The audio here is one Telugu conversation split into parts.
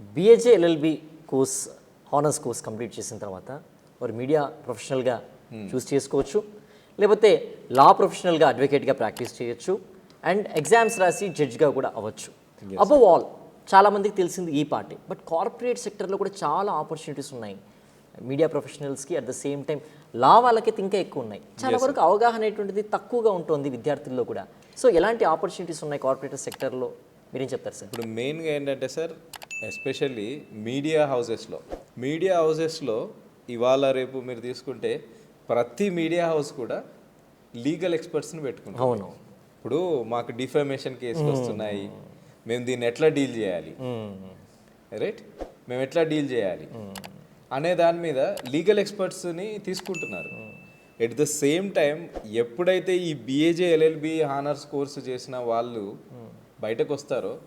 BAJ LLB course honours course complete చేసిన తర్వాత వారు మీడియా ప్రొఫెషనల్గా చూస్ చేసుకోవచ్చు. లేకపోతే లా ప్రొఫెషనల్గా అడ్వకేట్గా ప్రాక్టీస్ చేయొచ్చు. అండ్ ఎగ్జామ్స్ రాసి జడ్జ్గా కూడా అవ్వచ్చు. అబవ్ ఆల్ చాలామందికి తెలిసింది ఈ పార్టీ బట్ కార్పొరేట్ సెక్టర్లో కూడా చాలా ఆపర్చునిటీస్ ఉన్నాయి. Media ప్రొఫెషనల్స్కి at the same time law వాళ్ళకైతే ఇంకా ఎక్కువ ఉన్నాయి. చాలా వరకు అవగాహన అనేటువంటిది తక్కువగా ఉంటుంది విద్యార్థుల్లో కూడా. సో ఎలాంటి ఆపర్చునిటీస్ ఉన్నాయి కార్పొరేట్ సెక్టర్లో మీరేం చెప్తారు సార్ ఇప్పుడు మెయిన్గా ఏంటంటే సార్ ఎస్పెషల్లీ మీడియా హౌసెస్లో. మీడియా హౌసెస్లో ఇవాళ రేపు మీరు తీసుకుంటే ప్రతి మీడియా హౌస్ కూడా లీగల్ ఎక్స్పర్ట్స్ని పెట్టుకుంటాం అవును. ఇప్పుడు మాకు డిఫమేషన్ కేసులు వస్తున్నాయి. మేము దీన్ని ఎట్లా డీల్ చేయాలి? రైట్? మేము ఎట్లా డీల్ చేయాలి? అనే దాని మీద లీగల్ ఎక్స్పర్ట్స్ని తీసుకుంటున్నారు. ఎట్ ద సేమ్ టైం ఎప్పుడైతే ఈ బిఏజే ఎల్ఎల్బి హానర్స్ కోర్సు చేసిన వాళ్ళు బయటకు వస్తారో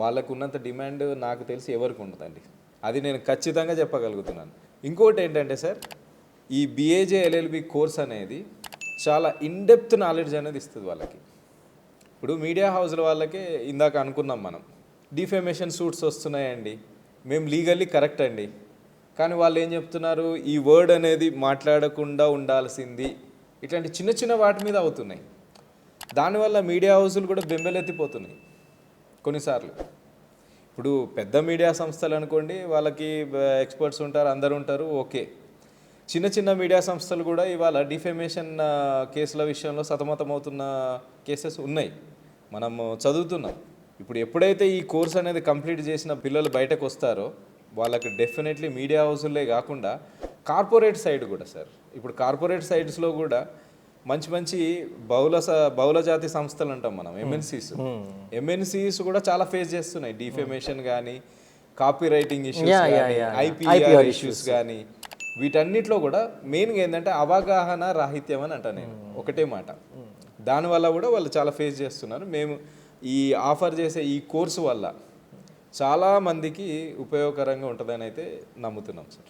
వాళ్ళకు ఉన్నంత డిమాండ్ నాకు తెలిసి ఎవరికి ఉండదండి అది నేను ఖచ్చితంగా చెప్పగలుగుతున్నాను. ఇంకోటి ఏంటంటే సార్ ఈ బిఏజే ఎల్ఎల్బి కోర్స్ అనేది చాలా ఇన్డెప్త్ నాలెడ్జ్ అనేది ఇస్తుంది వాళ్ళకి. ఇప్పుడు మీడియా హౌస్ల వాళ్ళకే ఇందాక అనుకున్నాం మనం డిఫేమేషన్ సూట్స్ వస్తున్నాయండి. మేము లీగల్లీ కరెక్ట్ అండి. కానీ వాళ్ళు ఏం చెప్తున్నారు? ఈ వర్డ్ అనేది మాట్లాడకుండా ఉండాల్సింది. ఇట్లాంటి చిన్న చిన్న వాటి మీద అవుతున్నాయి. దానివల్ల మీడియా హౌసులు కూడా బెంబెలెత్తిపోతున్నాయి. కొన్నిసార్లు. ఇప్పుడు పెద్ద మీడియా సంస్థలు అనుకోండి వాళ్ళకి ఎక్స్పర్ట్స్ ఉంటారు అందరు ఉంటారు ఓకే. చిన్న చిన్న మీడియా సంస్థలు కూడా ఇవాళ డిఫెమేషన్ కేసుల విషయంలో సతమతమవుతున్న కేసెస్ ఉన్నాయి. మనం చదువుతున్నాం. ఇప్పుడు ఎప్పుడైతే ఈ కోర్స్ అనేది కంప్లీట్ చేసిన పిల్లలు బయటకు వస్తారో వాళ్ళకి డెఫినెట్లీ మీడియా హౌసులే కాకుండా కార్పొరేట్ సైడ్ కూడా సార్. ఇప్పుడు కార్పొరేట్ సైడ్స్లో కూడా మంచి మంచి బహుళ బహుళ జాతి సంస్థలు అంటాం మనం ఎంఎన్సీస్ ఎంఎన్సీస్ కూడా చాలా ఫేస్ చేస్తున్నాయి. డిఫేమేషన్ కానీ copy writing issues. IPR issues కానీ వీటన్నిటిలో కూడా మెయిన్గా ఏంటంటే అవగాహన రాహిత్యం అని అంటా నేను. ఒకటే మాట. దానివల్ల కూడా వాళ్ళు చాలా ఫేస్ చేస్తున్నారు. మేము ఈ ఆఫర్ చేసే ఈ కోర్సు వల్ల చాలా మందికి ఉపయోగకరంగా ఉంటుందని అయితే నమ్ముతున్నాం సార్.